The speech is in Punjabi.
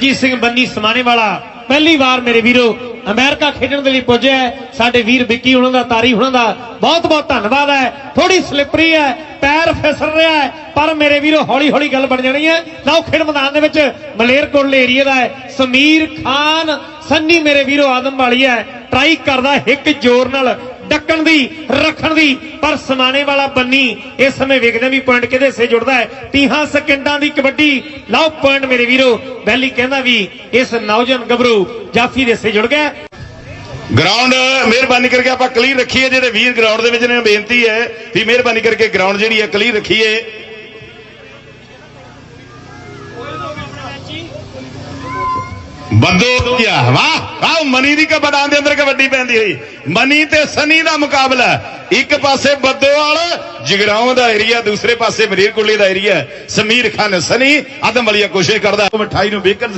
ਜੀ ਸਿੰਘ ਬੰਨੀ ਸਮਾਣੇ ਵਾਲਾ ਪਹਿਲੀ ਵਾਰ ਮੇਰੇ ਵੀਰੋ ਅਮਰੀਕਾ ਖੇਡਣ ਦੇ ਲਈ ਪੁੱਜਿਆ ਸਾਡੇ ਵੀਰ ਵਿੱਕੀ ਉਹਨਾਂ ਦਾ, ਤਾਰੀ ਉਹਨਾਂ ਦਾ ਬਹੁਤ ਬਹੁਤ ਧੰਨਵਾਦ ਹੈ। ਥੋੜੀ ਸਲਿਪਰੀ ਹੈ, ਪੈਰ ਫਿਸਲ ਰਿਹਾ ਹੈ, ਪਰ ਮੇਰੇ ਵੀਰੋ ਹੌਲੀ ਹੌਲੀ ਗੱਲ ਬਣ ਜਾਣੀ ਹੈ। ਲਓ, ਖੇਡ ਮੈਦਾਨ ਦੇ ਵਿੱਚ ਮਲੇਰਕੋਟਲੇ ਏਰੀਆ ਦਾ ਹੈ। ਸਮੀਰ ਖਾਨ, ਸੰਨੀ ਮੇਰੇ ਵੀਰੋ ਆਦਮ ਵਾਲੀ ਹੈ। ਟਰਾਈ ਕਰਦਾ ਇੱਕ ਜ਼ੋਰ ਨਾਲ। ਡੱਕਣ ਦੀ, ਰੱਖਣ ਦੀ, ਪਰ ਸਮਾਣੇ ਵਾਲਾ ਬੰਨੀ ਇਸ ਸਮੇਂ ਵੇਖਦੇ ਵੀ ਪੁਆਇੰਟ ਕਿਹਦੇ ਹਿੱਸੇ ਜੁੜਦਾ ਹੈ। 30 ਸਕਿੰਟਾਂ ਦੀ ਕਬੱਡੀ। ਲਓ ਪੁਆਇੰਟ ਮੇਰੇ ਵੀਰੋ, ਬੈਲੀ ਕਹਿੰਦਾ ਵੀ ਇਸ ਨੌਜਵਾਨ ਗੱਭਰੂ ਜਾਫੀ ਦੇ ਹਿੱਸੇ ਜੁੜ ਗਿਆ। ਗਰਾਊਂਡ ਮਿਹਰਬਾਨੀ ਕਰਕੇ ਆਪਾਂ ਕਲੀਅਰ ਰੱਖੀਏ, ਜਿਹੜੇ ਵੀਰ ਗਰਾਊਂਡ ਦੇ ਵਿੱਚ ਨੇ, ਬੇਨਤੀ ਹੈ ਵੀ ਮਿਹਰਬਾਨੀ ਕਰਕੇ ਗਰਾਊਂਡ ਜਿਹੜੀ ਹੈ ਕਲੀਅਰ ਰੱਖੀਏ। ਬੰਦੋ ਵਾਹ ਵਾਹ ਮਨੀ ਦੀ ਕਬਡਾਂ ਦੇ ਅੰਦਰ ਕਬੱਡੀ ਪੈਂਦੀ ਹੋਈ। ਮਨੀ ਤੇ ਸਨੀ ਦਾ ਮੁਕਾਬਲਾ ਇੱਕ ਪਾਸੇ ਬੱਦੋਵਾਲ, ਜਗਰਾਉਂ ਦਾ ਏਰੀਆ, ਦੂਸਰੇ ਪਾਸੇ ਮਰੀਰਕੁੱਲੇ ਦਾ ਏਰੀਆ ਸਮੀਰ ਖਾਨ ਸਨੀ ਆਦਮ ਵਾਲੀਆ ਕੋਸ਼ਿਸ਼ ਕਰਦਾ। ਮਿਠਾਈ ਨੂੰ ਬੇਕਰ